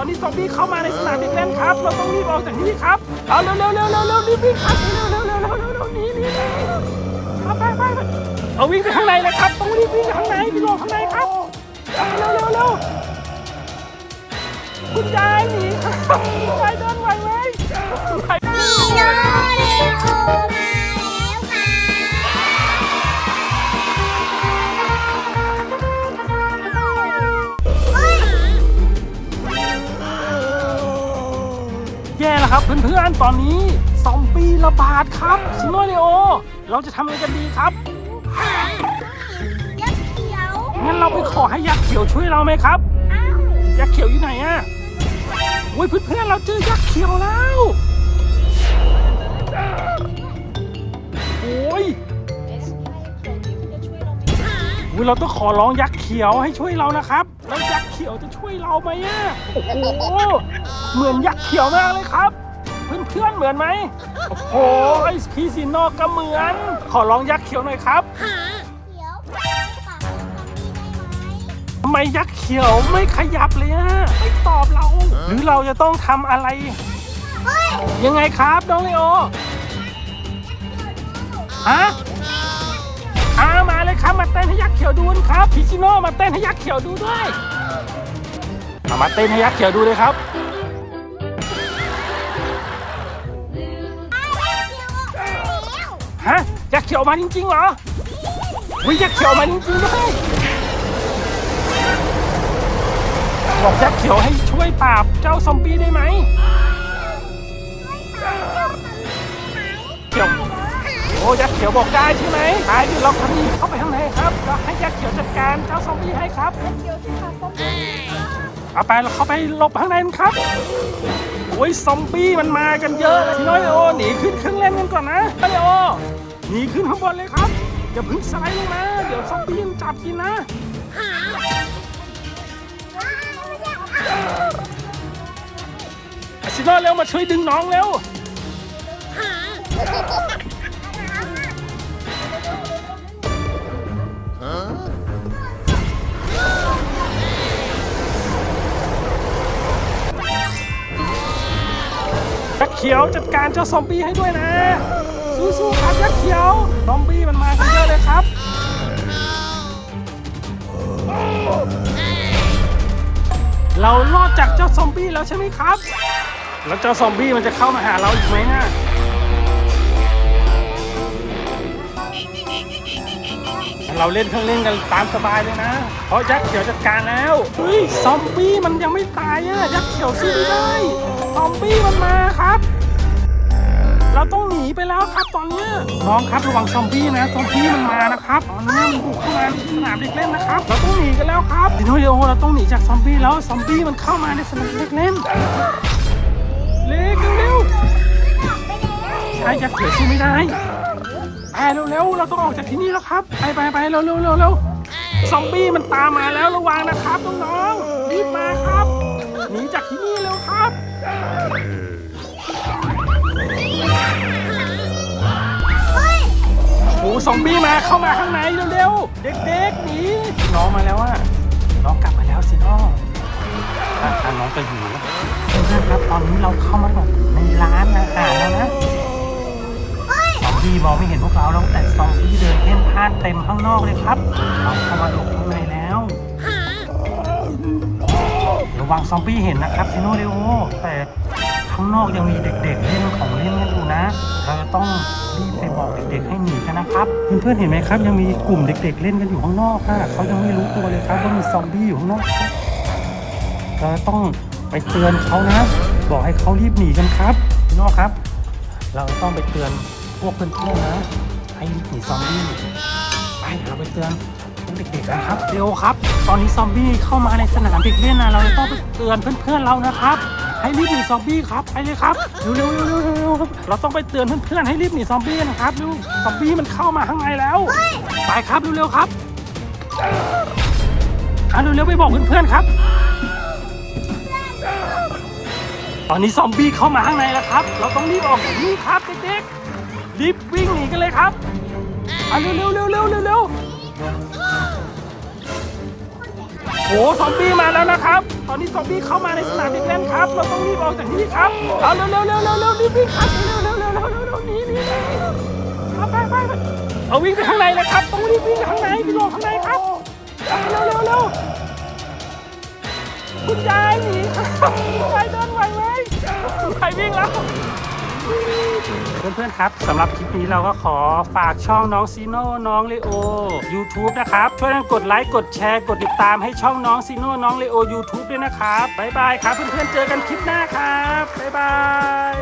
อนนี้ซอมบี้เข้ามาในสนามเด็กเล่นครับ เราต้องรีบออกจากที่นี่ครับ เอาเร็วเร็วเร็วเร็วเร็วรีบวิ่งครับเร็วเร็วเร็วเร็วเร็วเร็วหนีหนีหนีเอาไปไปเอาวิ่งไปข้างในเลยครับ ต้องรีบวิ่งไปข้างในไปรอข้างในครับเอาเร็วเร็วเร็วคุณยายหนีครับคุณยายเดินไหวไหมคุณยาย แย่แล้วครับเพื่อนๆ ตอนนี้ซอมบี้ระบาดครับซิโนเลโอ เราจะทำอะไรกันดีครับ ยักษ์เขียวงั้นเราไปขอให้ยักษ์เขียวช่วยเราไหมครับ อ้าวยักษ์เขียวอยู่ไหนอะโอ้ยเพื่อนๆ เราเจอยักษ์เขียวแล้ว โอ้ยโอ้ยเราต้องขอร้องยักษ์เขียวให้ช่วยเรานะครับ แล้วยักษ์เขียวจะช่วยเราไหมอะโอ้โหเหมือนยักษ์เขียวมากเลยครับ เพื่อนๆเหมือนไหมโอ้โหไอพีซีโนก็เหมือน ขอร้องยักษ์เขียวหน่อยครับเขียวปากตรงนี้ได้ไหมทำไมยักษ์เขียวไม่ขยับเลยอะไม่ตอบเรา หรือเราจะต้องทำอะไร เฮ้ยยังไงครับน้องเลโอฮะอามาเลยครับมาเต้นให้ยักษ์เขียวดูนะครับพิชิโน่มาเต้นให้ยักษ์เขียวดูด้วย เอามาเต้นให้ยักษ์เขียวดูเลยครับ ฮะยักษ์เขียวมาจริงๆเหรอวิยักษ์เขียวมาจริงๆด้วยบอกยักษ์เขียวให้ช่วยปราบเจ้าซอมบี้ได้ไหมเขียวโอ้ยักษ์เขียวบอกได้ใช่ไหมไปเดี๋ยวเราคันนี้เข้าไปข้างในครับเราให้ยักษ์เขียวจัดการเจ้าซอมบี้ให้ครับเอ เอาไปเราเข้าไปหลบข้างในกันครับโอ้ยซอมบี้มันมากันเยอะทีน้อยโอหนีขึ้นเครื่องเล่นกันก่อนนะเลโอหนีขึ้นข้างบนเลยครับอย่าพึ่งสไลด์ลงมาเดี๋ยวซอมบี้มันจับกินนะอาชิโนเร็วมาช่วยดึงน้องเร็ว เขียวจัดการเจ้าซอมบี้ให้ด้วยนะ สู้ๆครับยักษ์เขียว ซอมบี้มันมากันเยอะเลยครับเรารอดจากเจ้าซอมบี้แล้วใช่ไหมครับ แล้วเจ้าซอมบี้มันจะเข้ามาหาเราอีกไหมนะ เราเล่นเครื่องเล่นกันตามสบายเลยนะ เพราะยักษ์เขียวจัดการแล้วเฮ้ยซอมบี้มันยังไม่ตายอะยักษ์เขียวสู้ไม่ได้ซอมบี้มันมาครับ เราต้องหนีไปแล้วครับตอนเนี้ยน้องครับระวังซอมบี้นะซอมบี้มันมานะครับตอนนี้มันบุกเข้ามาที่สนามเด็กเล่นนะครับ เราต้องหนีกันแล้วครับดิโนเดโอเราต้องหนีจากซอมบี้แล้วซอมบี้มันเข้ามาในสนามเด็กเล่นเร็วเร็วๆใช่ยักษ์เขียวสู้ไม่ได้ ไปเร็วๆเราต้องออกจากที่นี่แล้วครับไปไปไปเร็วเร็วเร็วเร็วซอมบี้มันตามมาแล้วระวังนะครับน้องๆรีบมาครับหนีจากที่นี่เร็วครับเฮ้ยโอ้ซอมบี้มาเข้ามาข้างในเร็วๆเด็กๆหนีน้องมาแล้วอะน้องกลับมาแล้วสิน้องท่าทางน้องจะหิวเพื่อนๆครับตอนนี้เราเข้ามาหลบในร้านอาหารแล้วนะ ดีมองไม่เห็นพวกเราแล้วแต่ซอมบี้เดินเพ่นพ่านเต็มข้างนอกเลยครับ เราเข้ามาหลบข้างในแล้วระวังซอมบี้เห็นนะครับซิโนเรโอแต่ข้างนอกยังมีเด็ก ๆ เล่นของเล่นกันอยู่นะ เราจะต้องรีบไปบอกเด็กๆให้หนีกันนะครับ เพื่อนๆเห็นไหมครับ ยังมีกลุ่มเด็ก ๆ เล่นกันอยู่ข้างนอกค่ะเขายังไม่รู้ตัวเลยครับว่ามีซอมบี้อยู่ข้างนอกเราต้องไปเตือนเขานะ บอกให้เขารีบหนีกันครับพี่โน้ครับ เราต้องไปเตือน พวกเพื่อนๆนะให้รีบหนีซอมบี้ไปเราไปเตือนพวกเด็กๆกันครับเร็วครับ ตอนนี้ซอมบี้เข้ามาในสนามเด็กเล่นนะเราจะต้องไปเตือนเพื่อนๆเรานะครับ ให้รีบหนีซอมบี้ครับไปเลยครับเร็วๆเร็วๆเร็วๆครับเราต้องไปเตือนเพื่อนๆให้รีบหนีซอมบี้นะครับเร็วซอมบี้มันเข้ามาข้างในแล้ว ไปครับเร็วๆครับอะเร็วๆไปบอกเพื่อนๆครับตอนนี้ซอมบี้เข้ามาข้างในแล้วครับ เราต้องรีบออกจากนี่ครับเด็กๆ รีบวิ่งหนีกันเลยครับอะเร็วเร็วเร็วเร็วเร็วเร็วโหซอมบี้มาแล้วนะครับ ตอนนี้ซอมบี้เข้ามาในสนามเด็กเล่นครับ เราต้องรีบออกจากที่นี่ครับเอาเร็วเร็วเร็วเร็วเร็วรีบวิ่งครับเร็วเร็วเร็วเร็วเร็วเร็วหนีหนีหนีเอาไปไปเอาวิ่งไปข้างในเลยครับ ต้องรีบวิ่งไปข้างในไปรอข้างในครับเอาเร็วเร็วเร็วคุณยายหนีครับคุณยายเดินไหวไหมคุณยายวิ่งแล้ว เพื่อนๆครับสำหรับคลิปนี้เราก็ขอฝากช่องน้องซีโน่น้องเลโอ YouTube นะครับ ช่วยกันกดไลค์กดแชร์กดติดตามให้ช่องน้องซีโน่น้องเลโอ YouTube ด้วยนะครับบ๊ายบายครับ เพื่อนๆเจอกันคลิปหน้าครับบ๊ายบาย